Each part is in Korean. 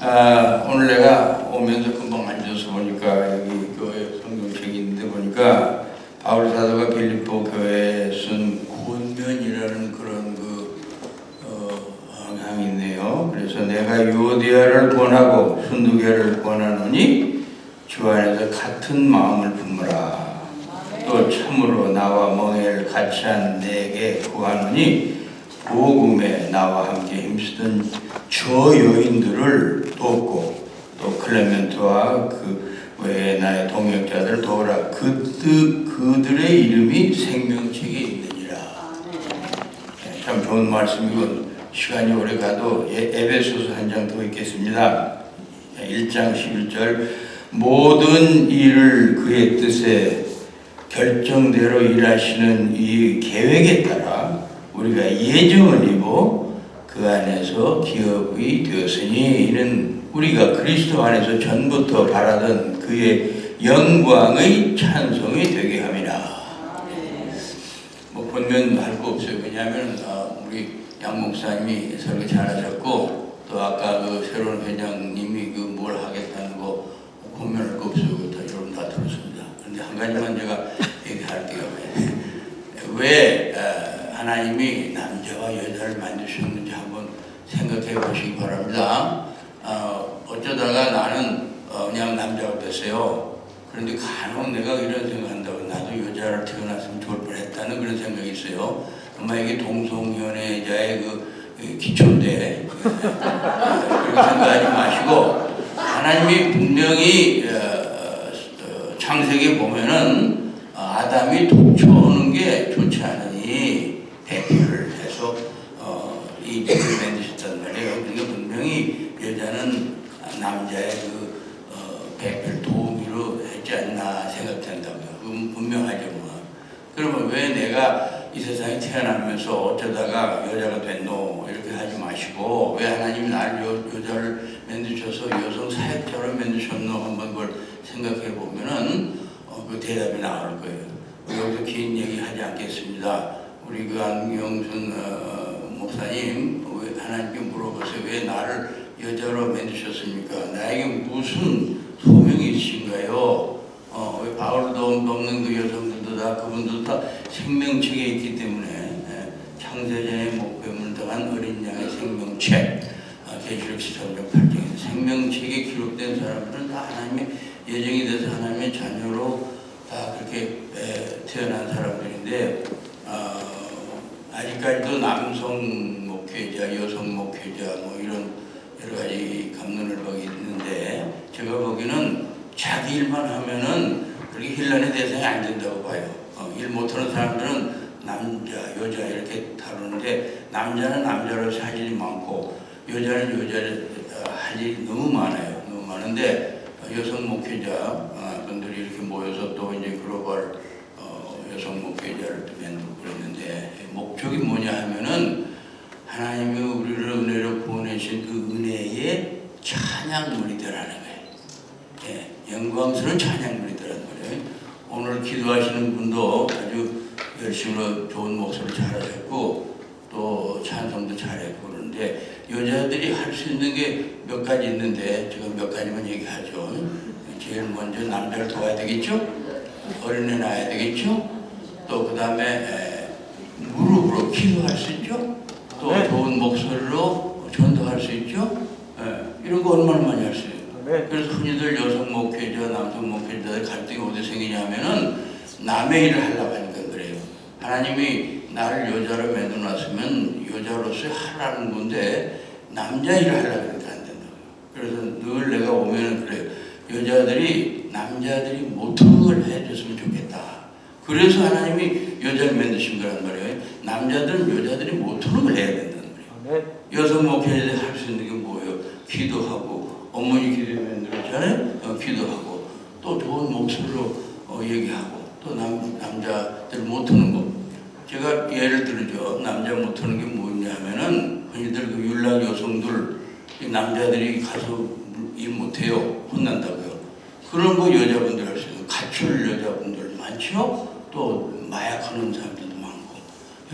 아, 오늘 내가 오면서 금방 앉아서 보니까 여기 교회 성경책이 있는데 보니까 바울 사도가 빌립보 교회에 쓴 권면이라는 그런 그 어, 항이 있네요. 그래서 내가 유오디아를 권하고 순두개를 권하노니 주 안에서 같은 마음을 품으라. 또 참으로 나와 멍에를 같이 한 내게 구하노니 복음에 나와 함께 힘쓰던 저 여인들을 돕고 또 클레멘트와 그 외에 나의 동역자들 도우라 그들, 그들의 이름이 생명책에 있느니라. 네, 참 좋은 말씀이고 시간이 오래 가도 에- 에베소서 한 장더 읽겠습니다. 1장 11절 모든 일을 그의 뜻에 결정대로 일하시는 이 계획에 따라 우리가 예정을 입어 그 안에서 기업이 되었으니 이는 우리가 그리스도 안에서 전부터 바라던 그의 영광의 찬송이 되게 함이라. 뭐 본면 할 거 없어요. 왜냐하면 어, 우리 양 목사님이 설교 잘하셨고 또 아까 그 새로운 회장님이 그 뭘 하겠다는 거 본면할 거 없어요. 다 여러분 다 들었습니다. 그런데 한 가지만 제가 얘기할게요. 왜 어, 하나님이 남자와 여자를 만드셨는지 한번 생각해 보시기 바랍니다. 어, 어쩌다가 나는 어, 그냥 남자가 됐어요. 그런데 간혹 내가 이런 생각한다고 나도 여자를 태어났으면 좋을 뻔했다는 그런 생각이 있어요. 아마 이게 동성연애자의 그, 그 기초인데 어, 그렇게 생각하지 마시고 하나님이 분명히 어, 어, 창세기 보면은 어, 아담이 독초하는 게 좋지 않으니 대표를 해서 어, 이 집을 만드셨단 말이에요. 그러니까 분명히 여자는 남자의 그 어, 배필 도우미로 했지 않나 생각된다고요. 그건 분명하죠. 뭐. 그러면 왜 내가 이 세상에 태어나면서 어쩌다가 여자가 됐노 이렇게 하지 마시고 왜 하나님이 나를 여, 여자를 만드셔서 여성 사역자로 만드셨노 한번 그걸 생각해 보면은 어, 그 대답이 나올 거예요. 여기서 긴 얘기 하지 않겠습니다. 우리 그 안경순 어, 목사님 왜 하나님께 물어보세요. 왜 나를 여자로 만드셨습니까? 나에게 무슨 소명이 있으신가요? 어, 왜 바울도 넘는 그 여성들도 다 그분들도 다 생명책에 있기 때문에 예, 창세전의 목표물 당한 어린 양의 생명책 아, 계시록 13장 8장에 생명책에 기록된 사람들은 다 하나님의 예정이 돼서 하나님의 자녀로 다 그렇게 에, 태어난 사람들인데 어, 아직까지도 남성 목회자, 여성 목회자 뭐 이런 여러 가지 감론을 보기 있는데 제가 보기에는 자기 일만 하면은 그렇게 힐난의 대상이 안 된다고 봐요. 어, 일 못하는 사람들은 남자, 여자 이렇게 다루는데 남자는 남자로서 할 일이 많고 여자는 여자를 어, 할 일이 너무 많아요. 너무 많은데 어, 여성 목회자 어, 분들이 이렇게 모여서 또 이제 글로벌 어, 여성 목회자를 또 만들고 그랬는데 목적이 뭐냐 하면은 하나님이 우리를 은혜로 구원하신 그 은혜의 찬양물이 되라는 거예요. 예, 영광스러운 찬양물이 되라는 거예요. 오늘 기도하시는 분도 아주 열심히 좋은 목소리 잘하셨고 또 찬송도 잘했고 그러는데 여자들이 할 수 있는 게 몇 가지 있는데 제가 몇 가지만 얘기하죠. 제일 먼저 남자를 도와야 되겠죠? 어린애 낳아야 되겠죠? 또 그 다음에 무릎으로 기도할 수 있죠? 또 네. 좋은 목소리로 전도할 수 있죠? 예, 이런 거 얼마나 많이 있어요. 네. 그래서 흔히들 여성 목회자, 남성 목회자의 갈등이 어디 생기냐면은 남의 일을 하려고 하니까 그래요. 하나님이 나를 여자로 만들어놨으면 여자로서 하라는 건데 남자 일을 하려고 하니까 안 된다고요. 그래서 늘 내가 오면은 그래요. 여자들이 남자들이 못하는 걸 해줬으면 좋겠다. 그래서 하나님이 여자를 만드신 거란 말이에요. 남자들은 여자들이 못하는 걸 해야 된다는 말이에요. 네. 여성 목회자들이 할 수 있는 게 뭐예요? 기도하고 어머니 기도 만들었잖아요. 어, 기도하고 또 좋은 목소리로 어, 얘기하고 또 남, 남자들 못하는 거. 제가 예를 들죠. 남자 못하는 게 뭐냐 하면은 흔히들 그 율락 여성들 이 남자들이 가서 일 못해요. 혼난다고요. 그런 거 여자분들 할 수 있는 가출 여자분들 많죠. 또 마약하는 사람들도 많고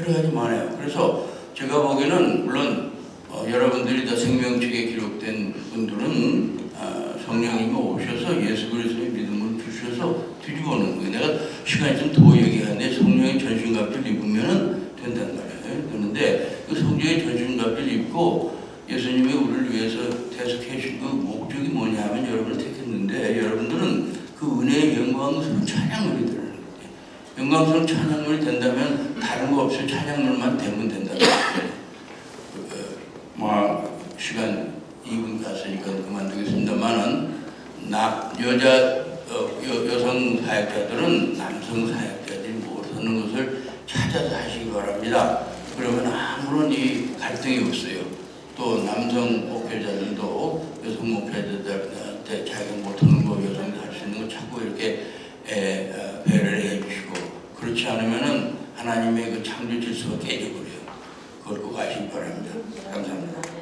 여러 가지 많아요. 그래서 제가 보기에는 물론 어, 여러분들이 다 생명책에 기록된 분들은 아, 성령님이 뭐 오셔서 예수 그리스도의 믿음을 주셔서 뒤집어오는 거예요. 내가 시간이 좀 더 얘기하는데 성령의 전신갑을 입으면 된단 말이에요. 그런데 그 성령의 전신갑을 입고 예수님이 우리를 위해서 대속해주신 그 목적이 뭐냐 하면 여러분을 택했는데 여러분들은 그 은혜의 영광스러운 찬양을 들는 거예요. 영광스러운 찬양물이 된다면 다른 거 없이 찬양물만 되면 된다. 나 여자 어, 여, 여성 사역자들은 남성 사역자들이 못하는 것을 찾아서 하시기 바랍니다. 그러면 아무런 이 갈등이 없어요. 또 남성 목회자들도 여성 목회자들한테 자기가 못하는 거 여성이 할수 있는 거 자꾸 이렇게 에, 어, 배려를 해주시고 그렇지 않으면은 하나님의 그 창조 질서가 깨져버려요. 그걸 꼭 아시기 바랍니다. 감사합니다.